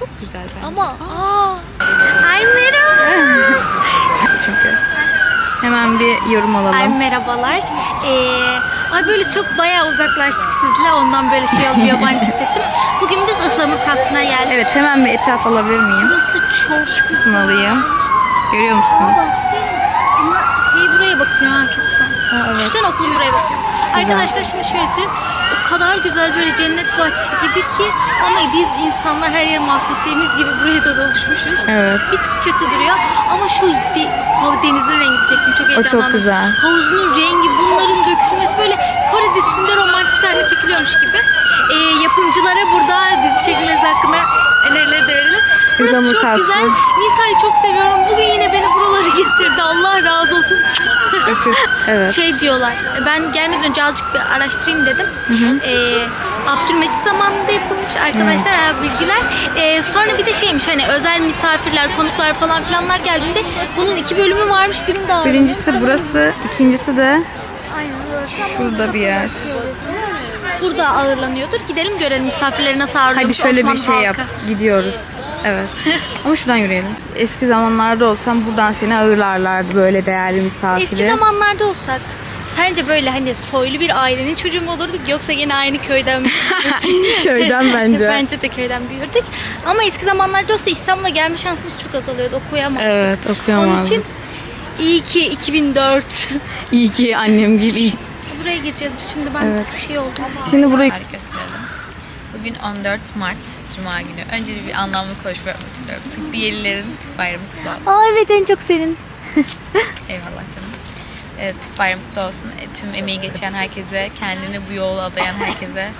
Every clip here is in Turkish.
çok güzel bence. Ama aa. Ay merhaba. çünkü. Hemen bir yorum alalım. Ay merhabalar. Ee, ay böyle çok bayağı uzaklaştık sizle. Ondan böyle şey oldu yabancı hissettim. Bugün biz ıhlamur kasrına geldik. Evet hemen bir etraf alabilir miyim? Burası çok Şu kısmı alayım. Görüyor musunuz? Bak şey, şey buraya bakıyor ha çok güzel. evet. Üstten okul buraya bakıyor. Arkadaşlar şimdi şöyle söyleyeyim. O kadar güzel böyle cennet bahçesi gibi ki ama biz insanlar her yeri mahvettiğimiz gibi buraya da doluşmuşuz. Evet. Bir tık kötü duruyor ama şu de, denizin rengi diyecektim çok heyecanlandım. çok güzel. Havuzun rengi bunların dökülmesi böyle Kore dizisinde romantik sahne çekiliyormuş gibi. Ee, yapımcılara burada dizi çekmesi hakkında önerileri de verelim. Burası çok güzel. Nisa'yı çok seviyorum. Bugün yine beni buralara getirdi. Allah razı olsun. Evet. Şey diyorlar. Ben gelmeden önce azıcık bir araştırayım dedim. Ee, Abdülmecit zamanında yapılmış arkadaşlar ha, bilgiler. Ee, sonra bir de şeymiş hani özel misafirler, konuklar falan filanlar geldiğinde bunun iki bölümü varmış. Birinde ağırlanıyor. Birincisi burası, ikincisi de Aynen şurada bir yer. Burada ağırlanıyordur. Gidelim görelim misafirleri nasıl ağırlıyormuş Hadi şöyle bir Osmanlı şey yap. halkı. Gidiyoruz. Evet. Ama şuradan yürüyelim. Eski zamanlarda olsam buradan seni ağırlarlardı böyle değerli misafiri. Eski zamanlarda olsak sence böyle hani soylu bir ailenin çocuğu mu olurduk yoksa yine aynı köyden? Köyden bence. bence de köyden büyürdük. Ama eski zamanlarda olsa İstanbul'a gelme şansımız çok azalıyordu. Okuyamazdık. Evet okuyamazdım. Onun için iyi ki 2004. İyi ki annem iyi. Buraya gireceğiz biz şimdi. Ben Evet. şey oldum. Şimdi burayı. Bugün 14 Mart Cuma günü. Önce bir anlamlı konuşma yapmak istiyorum. Tıbbiyelilerin tıp bayramı kutlu olsun. Aa evet en çok senin. Eyvallah canım. Evet, tıp bayramı kutlu olsun. E, tüm emeği geçen herkese, kendini bu yola adayan herkese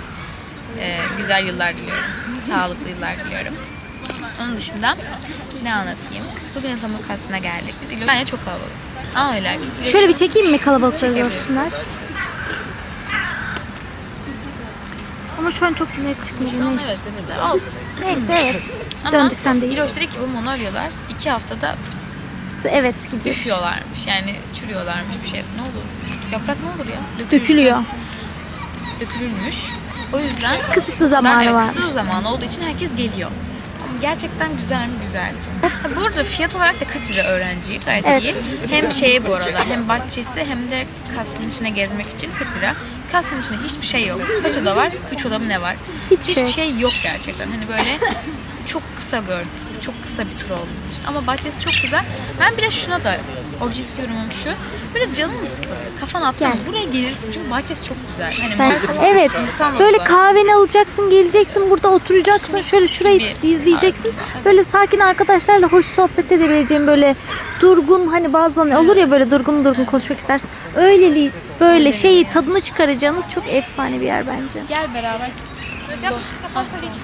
e, güzel yıllar diliyorum. Sağlıklı yıllar diliyorum. Onun dışında ne anlatayım? Bugün Islamu Kası'na geldik. Biz İlo- Bence çok kalabalık. Ama öyle. Şöyle bir çekeyim mi kalabalıkları görsünler? Ama şu an çok net çıkmıyor. Neyse. Evet, evet. Olsun. Neyse evet. Ama Döndük sen değil. İloş dedi ki bu monolyolar iki haftada Evet gidiyoruz. düşüyorlarmış. Yani çürüyorlarmış bir şey. Ne olur? Yaprak ne olur ya? Dökülür. Dökülüyor. Dökülürmüş. O yüzden Kısıtlı zamanı var. kısa zaman olduğu için herkes geliyor. Ama gerçekten güzel mi güzel. Ha, Bu arada fiyat olarak da 40 lira öğrenci gayet Evet. iyi. Hem şeye bu arada hem bahçesi hem de kasrın içine gezmek için 40 lira. Kasrın içinde hiçbir şey yok. Kaç oda var? 3 oda mı ne var? Hiçbir Hiçbir şey. şey yok gerçekten. Hani böyle çok kısa gördük. Çok kısa bir tur oldu bizim için. Ama bahçesi çok güzel. Ben biraz şuna da objektif yorumum şu. Böyle canım mı sıkıldı? Kafan atma. Gel. Buraya gelirsin çünkü bahçesi çok güzel. Hani Ben, evet. insan Böyle oldu. kahveni alacaksın, geleceksin, burada oturacaksın. Şöyle şurayı Bir- izleyeceksin. Böyle sakin arkadaşlarla hoş sohbet edebileceğin böyle durgun hani bazen olur ya böyle durgun durgun konuşmak istersin. Öyleli böyle şeyi tadını çıkaracağınız çok efsane bir yer bence. Gel beraber.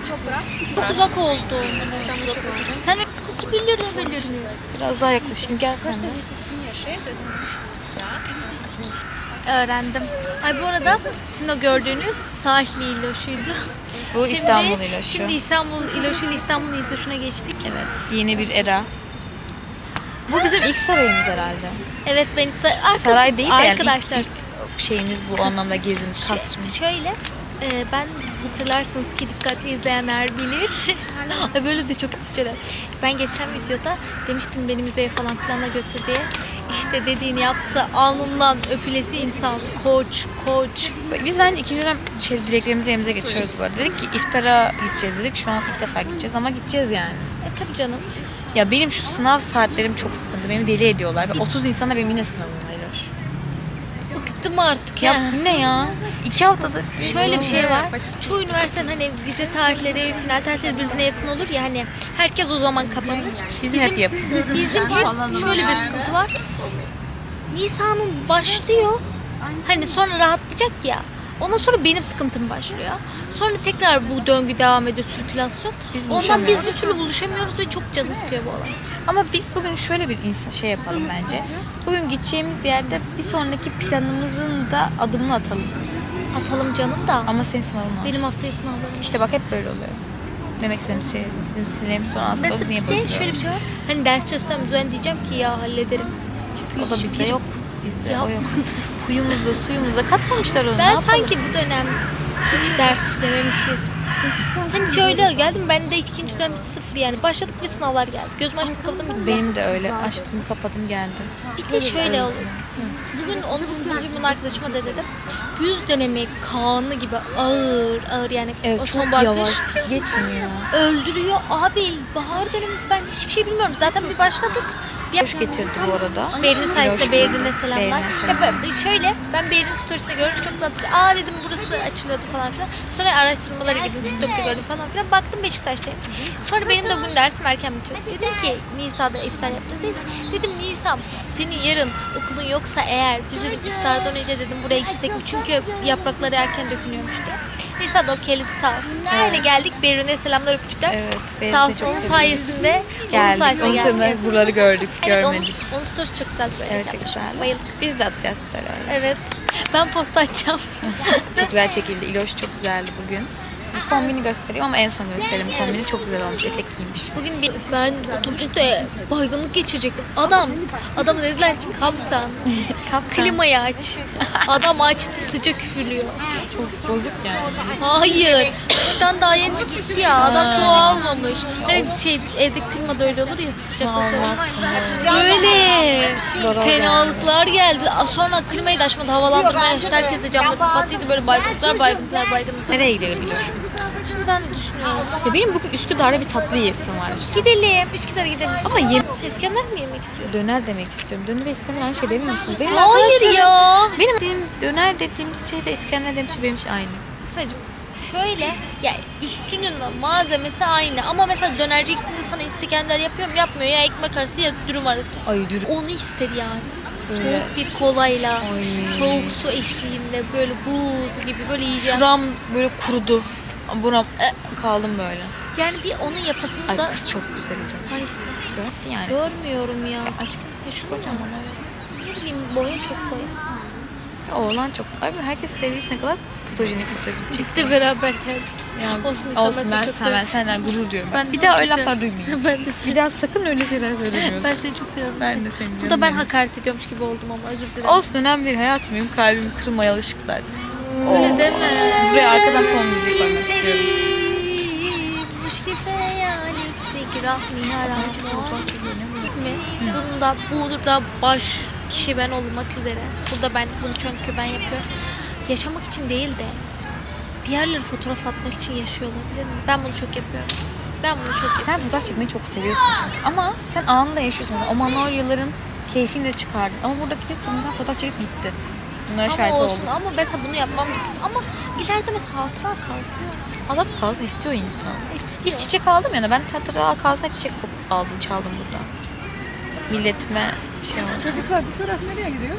Çok uzak oldu. Sen de kızı bilirim bilirim. Biraz daha yaklaşayım. Gel. Öğrendim. Ay bu arada sizin o gördüğünüz sahli iloşuydu. Bu İstanbul iloşu. Şimdi İstanbul iloşuyla İstanbul iloşuna geçtik. Evet. Yeni bir era. Bu bizim ilk sarayımız herhalde. Evet ben arka- Saray değil de yani ilk, arkadaşlar. ilk şeyimiz bu anlamda gezimiz, kasrımız. Ş- şöyle e, ben hatırlarsınız ki dikkatli izleyenler bilir. Ay, Böyle de çok içeri. Ben geçen videoda demiştim beni müzeye falan filanla götür diye. İşte dediğini yaptı. Alnından öpülesi insan. Koç, koç. Biz bence ikinci dönem şey, dileklerimizi yerimize geçiriyoruz bu arada. Dedik ki iftara gideceğiz dedik. Şu an ilk defa gideceğiz ama gideceğiz yani. E tabii canım. Ya benim şu sınav saatlerim çok sıkıntı. Beni deli ediyorlar. Ve 30 insana benim yine sınavım var. Bıktım artık Ya ya. bu ne ya? İki haftada Şöyle bir şey var. Çoğu üniversitenin hani vize tarihleri, final tarihleri birbirine yakın olur ya hani herkes o zaman kapanır. Bizim hep yap. Bizim hep şöyle bir sıkıntı var. Nisan'ın başlıyor. Hani sonra rahatlayacak ya. Ondan sonra benim sıkıntım başlıyor. Sonra tekrar bu döngü devam ediyor sirkülasyon. Biz Ondan biz bir türlü buluşamıyoruz ve çok canım sıkıyor bu olay. Ama biz bugün şöyle bir insan şey yapalım bence. Bugün gideceğimiz yerde bir sonraki planımızın da adımını atalım. Atalım canım da. Ama senin sınavın var. Benim haftaya sınavlarım. İşte bak hep böyle oluyor. Demek istediğim şey, bizim sinirlerim son aslında Mesela niye bir de bozuluyor? şöyle bir şey var. Hani ders çalışsam düzen diyeceğim ki ya hallederim. İşte o da bizde Hiçbiri yok. Bizde o yok. Huyumuzda suyumuzda katmamışlar onu. Ben sanki bu dönem hiç ders işlememişiz. Sen hiç öyle geldin? Ben de ikinci dönem sıfır yani. Başladık ve sınavlar geldi. Gözümü açtım kapadım. Benim de öyle. Açtım kapadım geldim. Bir de şöyle olur. Bugün onun sınıfı bugün bunu arkadaşıma da dedim. Yüz dönemi kanlı gibi ağır ağır yani o sonbahar kış Geçmiyor. öldürüyor. Abi bahar dönemi ben hiçbir şey bilmiyorum. Zaten bir başladık. Bir Hoş getirdi bu arada. Berin'in sayesinde Berin'e selamlar. Berin'e Ya ben- şöyle ben Berin'in storiesinde gördüm çok tatlı. Aa dedim burası açılıyordu falan filan. Sonra araştırmalara girdim TikTok'ta gördüm falan filan. Baktım Beşiktaş'tayım. Sonra benim de bugün dersim erken bitiyor. Dedim ki Nisa'da iftar yapacağız. Dedim, Nisa senin yarın okulun yoksa eğer bizim iftardan önce dedim buraya gitsek mi? Çünkü yaprakları erken dökülüyormuş diye. Nisa da okeyledi sağ olsun. Öyle geldik. Berin'e selamlar öpücükler. Evet. Sağ olsun onun sayesinde. onun Geldik. sayesinde Onun geldik. sonra buraları gördük, Evet onun, görmedik. onun storiesi çok güzel böyle. Evet çok güzel. Bayıldım. Biz de atacağız story. Evet. Ben posta açacağım. Çok güzel çekildi. İloş çok güzeldi bugün. Kombini göstereyim ama en son göstereyim. Kombini çok güzel olmuş. Etek giymiş. Bugün bir, ben otobüste baygınlık geçirecektim. Adam, adama dediler ki kaptan, Kaptan. klimayı aç. Adam açtı sıcak üfürüyor. Çok bozuk yani. Hayır. Kıştan daha yeni çıktı ya. Adam soğuğu almamış. Hani şey evde klima da öyle olur ya sıcakta soğuk. Öyle. Fenalıklar geldi. Sonra klimayı da açmadı. Havalandırmaya açtı. Herkes de camları kapattıydı. Böyle baygınlıklar, baygınlıklar, baygınlıklar. Nereye gidelim İloş? Şimdi ben de düşünüyorum. Ya benim bugün Üsküdar'da bir tatlı yiyesim var. Gidelim. Üsküdar'a gidebiliriz. Ama yem İskender mi yemek istiyorsun? döner demek istiyorum. Döner ve İskender aynı şey demiyor musunuz? Benim Hayır ya. Benim dediğim döner dediğimiz şeyle İskender dediğim şey benim için aynı. Kısacım şöyle ya üstünün malzemesi aynı ama mesela dönerci gittiğinde sana İskender yapıyor mu yapmıyor ya ekmek arası ya dürüm arası. Ay dürüm. Onu istedi yani. Öyle. Soğuk bir kolayla, Ay. soğuk su eşliğinde böyle buz gibi böyle yiyeceğim. Şuram böyle kurudu. Buram eh, kaldım böyle. Yani bir onun yapasını Ay kız çok güzel İloş. Hangisi? Gördün yani. Görmüyorum ya. Aşkım Ya şunu kocaman evet. Ne bileyim boya çok boya. Oğlan çok. Abi herkes sevgilisi ne kadar fotojenik fotojenik. Biz de beraber geldik. Ya, Olsun İslam, olsun ben çok sen, ben senden gurur duyuyorum. Ben Ben bir daha öyle laflar duymayayım. ben de bir daha sakın öyle şeyler söylemiyorsun. ben seni çok seviyorum. Ben de seni Burada canım ben hakaret ediyormuş gibi oldum ama özür dilerim. Olsun önemli değil hayatım benim kalbim kırılmaya alışık zaten. Öyle Oo. deme. Buraya arkadan fon müziği koymak istiyorum. mi? Bunda burada baş kişi ben olmak üzere. Burada ben bunu çünkü ben yapıyorum. Yaşamak için değil de bir yerlere fotoğraf atmak için yaşıyor olabilir mi? Ben bunu çok yapıyorum. Ben bunu çok yapıyorum. Sen fotoğraf çekmeyi çok seviyorsun çünkü. Ama sen anında yaşıyorsun. Mesela o manolyaların keyfini de çıkardın. Ama buradaki bir sürü insan fotoğraf çekip gitti. Bunlara şahit Ama olsun oldum. ama mesela bunu yapmam kötü. Ama ileride mesela hatıra kalsın. Allah kalsın istiyor insan. İstiyor. Hiç çiçek aldım yani. Ben hatıra kalsın çiçek aldım, çaldım burada. Milletime şey oldu. Çocuklar bu taraf nereye gidiyor?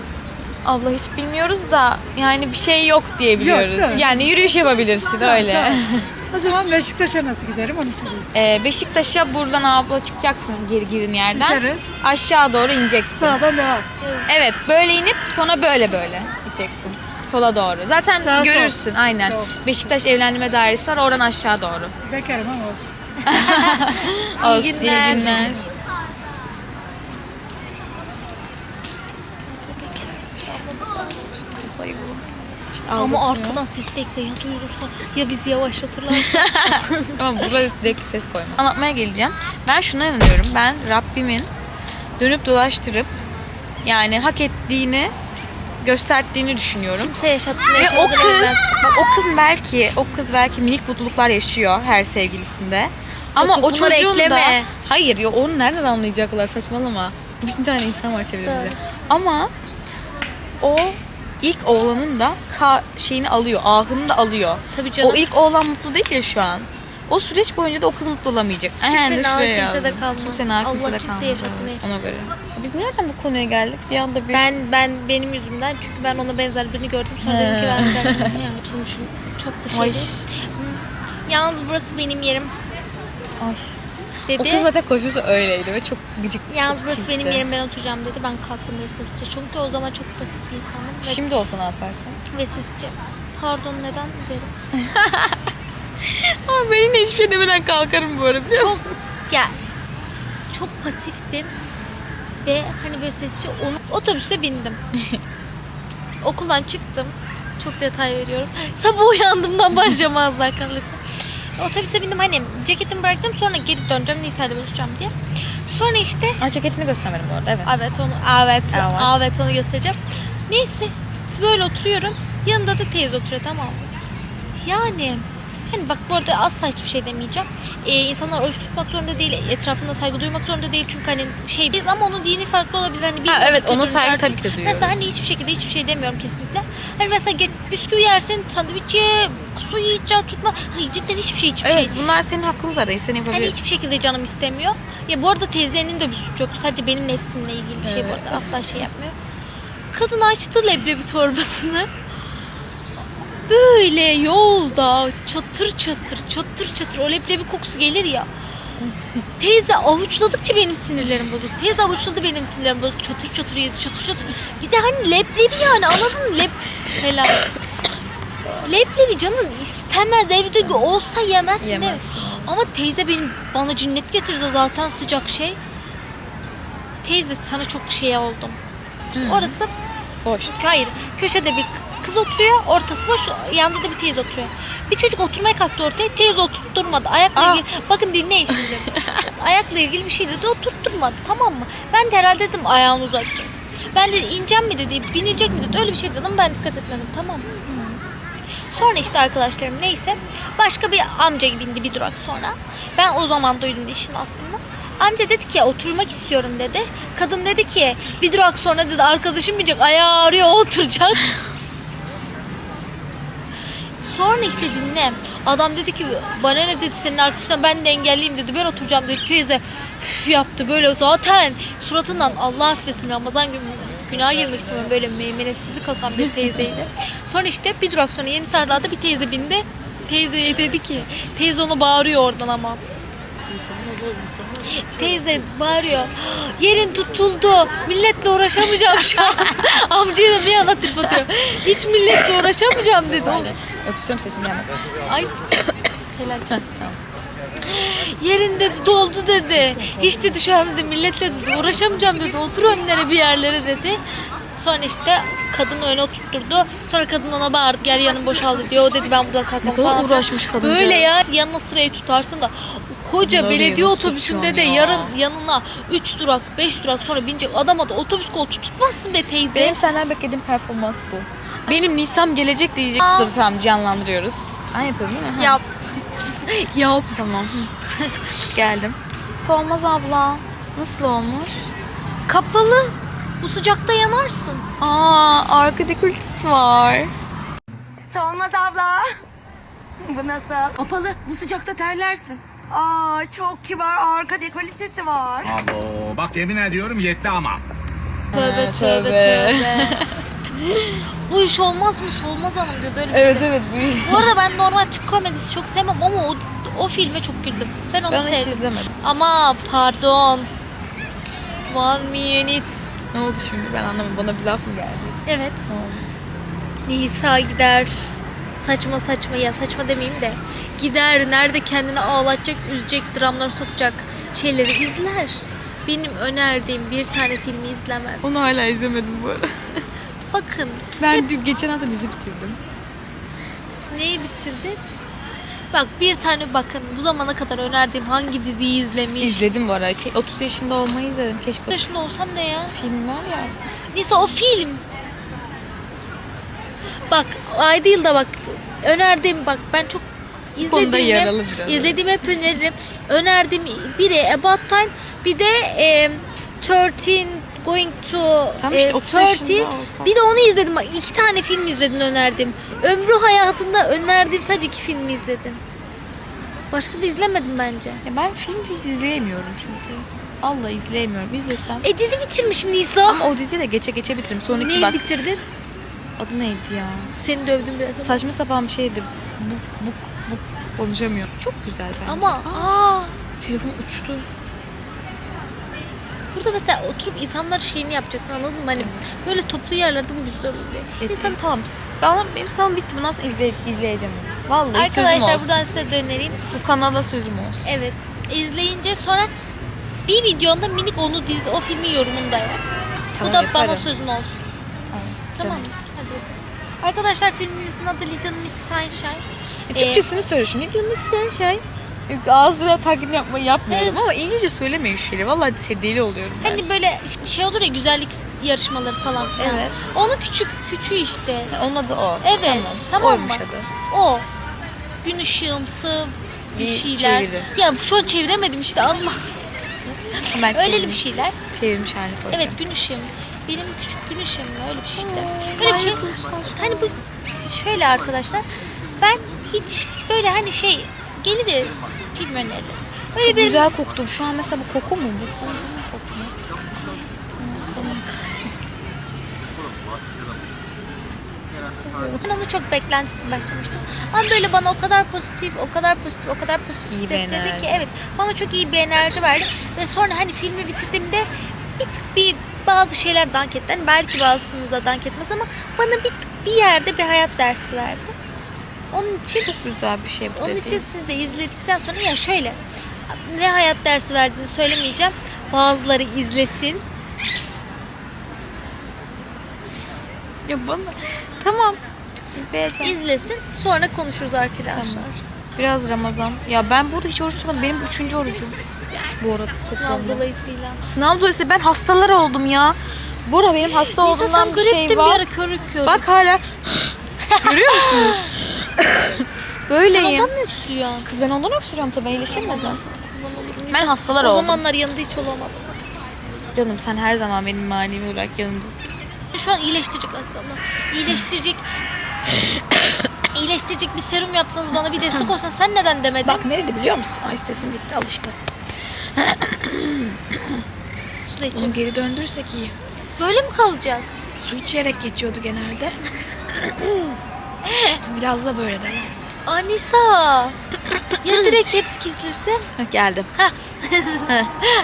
Abla hiç bilmiyoruz da yani bir şey yok diye biliyoruz. mi? yani yürüyüş yapabilirsin öyle. tamam. O zaman Beşiktaş'a nasıl giderim onu söyleyeyim. Ee, Beşiktaş'a buradan abla çıkacaksın geri girin yerden. Dışarı. Aşağı doğru ineceksin. Sağdan devam. Evet böyle inip sonra böyle böyle gideceksin. Sola doğru. Zaten Sağ, sol. görürsün aynen. Doğru. Beşiktaş evlendirme dairesi var oradan aşağı doğru. Bekarım ama olsun. Olsun, İyi günler. İyi günler. Ama aldık arkadan ses de ekle ya duyulursa ya bizi yavaşlatırlarsa. Ama burada direkt ses koyma. Anlatmaya geleceğim. Ben şuna inanıyorum. Ben Rabbimin dönüp dolaştırıp yani hak ettiğini gösterdiğini düşünüyorum. Kimse yaşattığını Ve o kız, bilmez. bak o kız belki, o kız belki minik mutluluklar yaşıyor her sevgilisinde. Ama Yok, o bunları çocuğun da... ekleme. Hayır ya onu nereden anlayacaklar saçmalama. Bir tane insan var çevremizde. Doğru. Ama o ilk oğlanın da ka şeyini alıyor, ahını da alıyor. Tabii canım. O ilk oğlan mutlu değil ya şu an. O süreç boyunca da o kız mutlu olamayacak. Kimsenin ağı kimsede kalmaz. Kimsenin ağı Allah kimsede kimse kalmaz. yaşatmayı. evet, Ona göre. Biz nereden bu konuya geldik? Bir anda bir... Ben ben benim yüzümden çünkü ben ona benzer birini gördüm sonra dedim ki ben kendime ya oturmuşum çok da şey. Hmm, Yalnız burası benim yerim Ay. Dedi. O kız zaten konuşması öyleydi ve çok gıcık. Yalnız çok burası çirkti. benim yerim ben oturacağım dedi. Ben kalktım böyle sessizce. Çünkü o zaman çok pasif bir insanım. Ve, Şimdi olsa ne yaparsın? ve sessizce. Pardon neden derim. Ama benimle hiçbir şey demeden kalkarım bu arada biliyor Çok musun? ya çok pasiftim. Ve hani böyle sessizce onu otobüse bindim. Okuldan çıktım. Çok detay veriyorum. Sabah uyandığımdan başlayacağım ağızlar kanalıpsa. Otobüse bindim hani ceketimi bıraktım sonra geri döneceğim Nisa'yla buluşacağım diye. Sonra işte Aa, ceketini göstermedim bu arada evet. Evet onu evet Evet. evet onu göstereceğim. Neyse böyle oturuyorum. Yanımda da teyze oturuyor tamam mı? Yani hani bak bu arada asla hiçbir şey demeyeceğim. Ee, insanlar oruç tutmak zorunda değil, etrafında saygı duymak zorunda değil çünkü hani şey ama onun dini farklı olabilir hani bir Ha, evet, ona saygı tercih- tabii ki de duyuyoruz. Mesela hani hiçbir şekilde hiçbir şey demiyorum kesinlikle. Hani mesela geç, bisküvi yersin, sandviç ye, su yiyeceksin, tutma. Hayır cidden hiçbir şey hiçbir Evet şey. bunlar senin hakkın zaten. Sen Hani yapabilirsin. hiçbir şekilde canım istemiyor. Ya bu arada teyzenin de bir suçu yok. Sadece benim nefsimle ilgili bir şey bu arada. Asla şey yapmıyor. Kadın açtı leblebi torbasını. Böyle yolda çatır çatır çatır çatır o leblebi kokusu gelir ya. Teyze avuçladıkça benim sinirlerim bozuldu. Teyze avuçladı benim sinirlerim bozuldu. Çatır çatır yedi çatır çatır. Bir de hani leblebi yani anladın mı? Leb... Helal. Leblebi canın istemez. Evde olsa yemezsin değil mi? Yemez. Ama teyze benim bana cinnet getirdi zaten sıcak şey. Teyze sana çok şey oldum. Orası Boş. hayır. Köşede bir kız oturuyor. Ortası boş. Yanında da bir teyze oturuyor. Bir çocuk oturmaya kalktı ortaya. Teyze oturtturmadı. Ayakla Aa. ilgili. Bakın dinleyin şimdi. Ayakla ilgili bir şey dedi. Oturtturmadı. Tamam mı? Ben de herhalde dedim ayağını uzatacak. Ben de ineceğim mi dedi. Binilecek mi dedi. Öyle bir şey dedim. Ben dikkat etmedim. Tamam mı? Sonra işte arkadaşlarım neyse başka bir amca bindi bir durak sonra. Ben o zaman duydum işin aslında. Amca dedi ki oturmak istiyorum dedi. Kadın dedi ki bir durak sonra dedi arkadaşım binecek ayağı ağrıyor oturacak. Sonra işte dinle. Adam dedi ki bana ne dedi senin arkadaşından ben de engelliyim dedi. Ben oturacağım dedi. Teyze üf yaptı böyle zaten suratından Allah affetsin Ramazan günü günaha girmek istemiyorum böyle meymenetsizlik kalkan bir teyzeydi. Sonra işte bir durak sonra Yeni Sarra'da bir teyze bindi. Teyzeye dedi ki teyze ona bağırıyor oradan ama. Teyze bağırıyor. Yerin tutuldu. Milletle uğraşamayacağım şu an. Amcaya da bir yana trip atıyor. Hiç milletle uğraşamayacağım dedi. O- Öksürüyorum sesim gelmez. Ay. Helal can. Yerin dedi doldu dedi. Hiç dedi şu an dedi milletle dedi uğraşamayacağım dedi. Otur önlere bir yerlere dedi. Sonra işte kadın öne oturtturdu. Sonra kadın ona bağırdı gel yanım boşaldı diyor. O dedi ben buradan kalkamam kadar falan. uğraşmış kadıncağız. Böyle ya yanına sırayı tutarsın da koca Bunları belediye nasıl otobüsünde de tutuyorsun ya? yarın yanına 3 durak 5 durak sonra binecek adama da otobüs koltuğu tutmazsın be teyze. Benim senden beklediğim performans bu. Benim Nisam gelecek diyecek. Aa. Dur tamam canlandırıyoruz. Ay yapıyorum değil mi? Yap. Yap. Tamam. Geldim. Solmaz abla. Nasıl olmuş? Kapalı. Bu sıcakta yanarsın. Aa arka dekoltesi var. Solmaz abla. Bu nasıl? Kapalı. Bu sıcakta terlersin. Aa çok kibar arka dekolitesi var. Abo, bak yemin ediyorum yetti ama. Tövbe tövbe tövbe. Bu iş olmaz mı? Solmaz Hanım diyordu öyle bir Evet şey. evet bu iyi. Bu arada ben normal Türk komedisi çok sevmem ama o, o filme çok güldüm. Ben onu Ben hiç sevdim. izlemedim. Ama pardon. One minute. Ne oldu şimdi ben anlamadım. Bana bir laf mı geldi? Evet. Nisa gider. Saçma saçma ya saçma demeyeyim de. Gider nerede kendini ağlatacak, üzecek, dramlar sokacak şeyleri izler. Benim önerdiğim bir tane filmi izlemez. Onu hala izlemedim bu arada. Bakın Ben dün geçen hafta dizi bitirdim. neyi bitirdin? Bak bir tane bakın bu zamana kadar önerdiğim hangi diziyi izlemiş. İzledim bu arada. Şey, 30 yaşında olmayı izledim. Keşke Kaç yaşında olsam ne ya? film var ya. Neyse o film. Bak ayda yılda bak önerdiğim bak ben çok izlediğim biraz. izlediğim hep öneririm. Önerdiğim biri About Time bir de e, 13 Going to Tam işte 30 30 yaşında olsam. bir de onu izledim. Bak iki tane film izledin önerdim. Ömrü hayatında önerdiğim sadece iki filmi izledin. Başka da izlemedim bence. Ya ben film dizi izleyemiyorum çünkü. Allah izleyemiyorum. İzlesem. E dizi bitirmiş Nisa. Ama o diziyi de geçe geçe bitiririm. Sonraki Neyi bak. bitirdin? Adı neydi ya? Seni dövdüm biraz. Saçma sapan bir şeydi. Bu, bu, bu konuşamıyorum. Çok güzel bence. Ama aa telefon uçtu. Burada mesela oturup insanlar şeyini yapacaksın anladın mı? Hani böyle toplu yerlerde bu güzel oluyor. E, İnsan... tamam. Ben, benim sınavım bitti. Bundan sonra izley, izleyeceğim onu. Vallahi sözüm Arkadaşlar olsun. buradan size de önereyim. Bu kanalda sözüm olsun. Evet. izleyince sonra bir videonda minik onu dizi, o filmin yorumunu da yap. Tamam, bu da yaparım. bana sözün olsun. Tamam. Tamam. Arkadaşlar filmimizin adı Little Miss Sunshine. Ee, Türkçesini söyle şu. Ne diyorsun sen şey? Ağzına taklit yapmayı yapmıyorum ama İngilizce söylemeyin şeyleri. Vallahi deli oluyorum ben. Hani böyle şey olur ya güzellik yarışmaları falan filan. Evet. Onun küçük küçüğü işte. Onun adı o. Evet. Tamam, Oymuş mı? adı. O. Gün ışığımsı bir, Bir şeyler. çeviri. Ya şu an çeviremedim işte Allah. Ben Öyle çevirmiş, bir şeyler. çevirmiş halini koyacağım. Evet gün ışığım. Benim küçük gün ışığım öyle bir şey işte. Böyle bir şey. Hani bu şöyle arkadaşlar. Ben hiç böyle hani şey gelir ya film önerileri. Böyle bir Güzel koktum. Şu an mesela bu koku mu? Bu koku mu? Ben onu çok beklentisi başlamıştım. Ama böyle bana o kadar pozitif, o kadar pozitif, o kadar pozitif İyi hissettirdi ki evet bana çok iyi bir enerji verdi. Ve sonra hani filmi bitirdiğimde bir tık bir bazı şeyler dank etti. Hani belki bazısınıza dank etmez ama bana bir bir yerde bir hayat dersi verdi. Onun için Çok güzel bir şey bu onun dediğin. için siz de izledikten sonra ya şöyle ne hayat dersi verdiğini söylemeyeceğim. Bazıları izlesin. Ya bana... Tamam. İzleyeceğim. izlesin. Sonra konuşuruz arkadaşlar. Biraz Ramazan. Ya ben burada hiç oruç tutmadım. Benim üçüncü orucum. Bu arada. Sınav toplamda. dolayısıyla. Sınav dolayısıyla ben hastalar oldum ya. Bora benim hasta olduğumdan bir şey griptin bir var. ara körük körük. Bak hala. Görüyor musunuz? Böyleyim. Ondan mı öksürüyorsun? Kız ben ondan öksürüyorum tabii. Ben? Ben hastalar o oldum. zamanlar yanında hiç olamadım. Canım sen her zaman benim manevi olarak yanımdasın. Şu an iyileştirecek aslında. İyileştirecek iyileştirecek bir serum yapsanız bana bir destek olsan sen neden demedin? Bak nerede biliyor musun? Ay sesim bitti al işte. Su da. Onu geri döndürürsek iyi. Böyle mi kalacak? Su içerek geçiyordu genelde. Biraz da böyle devam. Anisa. ya direkt hepsi kesilirse? Geldim.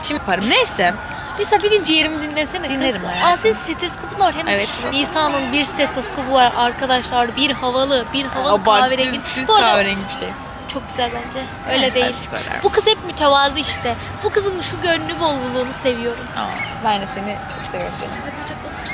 Şimdi yaparım. Neyse. Nisa bir gün ciğerimi dinlesene. Dinlerim kız. hayatım. Aa senin stetoskopun var. Hemen Evet. Nisa'nın bir stetoskopu var arkadaşlar. Bir havalı, bir havalı kahverengi. Düz, düz Bu arada kahverengi bir şey. Çok güzel bence. Öyle Evet, değil. Bu kız hep mütevazı işte. Bu kızın şu gönlü bolluluğunu seviyorum. Tamam. Ben de seni çok seviyorum canım.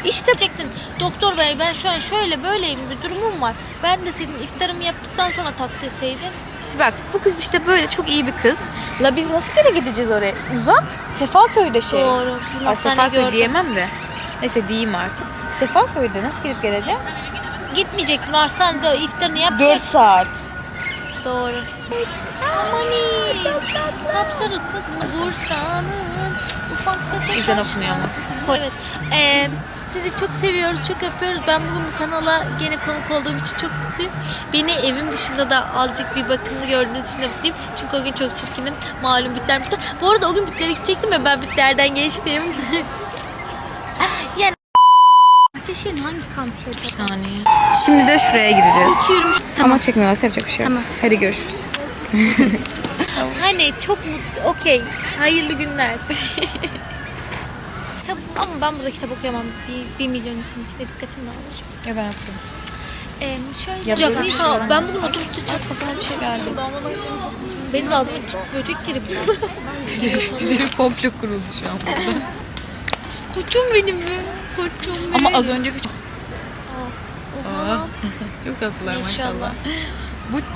İşte çektin. Doktor bey ben şu an şöyle böyle bir durumum var. Ben de senin iftarımı yaptıktan sonra tat deseydim. İşte bak bu kız işte böyle çok iyi bir kız. La biz nasıl gene gideceğiz oraya? Uzak. Sefaköy'de şey. Doğru. Sizin hastaneyi Sefaköy gördüm. diyemem de. Neyse diyeyim artık. Sefaköy'de nasıl gidip geleceğim? Gitmeyecektin. Hastanede iftarını yapacak. 4 saat. Doğru. Amani. Sapsarı kız bu Bursa'nın ufak tefek Güzel okunuyor ama. Evet. Ee, sizi çok seviyoruz, çok öpüyoruz. Ben bugün bu kanala gene konuk olduğum için çok mutluyum. Beni evim dışında da azıcık bir bakımlı gördüğünüz için de mutluyum. Çünkü o gün çok çirkinim. Malum bütler bütler. Bu arada o gün bütlere gidecektim ve ben bütlerden geçtim. yani Bahçeşehir'in hangi kampüsü Bir saniye. Şimdi de şuraya gireceğiz. Ama çekmiyorlarsa yapacak bir şey yok. Tamam. Hadi görüşürüz. Hani çok mutlu, okey. Hayırlı günler. Kitap, ama ben burada kitap okuyamam. Bir, bir milyon insan içinde dikkatim dağılır. Ya ben okurum. Ee, şöyle Ya Cak, böyle bir şey var. ben bugün otobüste çat kapı bir şey geldi. Benim de ağzıma böcek girip. Bize bir komplo kuruldu şu an burada. Koçum benim mi? Koçum benim. Ama az önceki çok... Çok tatlılar Maşallah. maşallah. Bu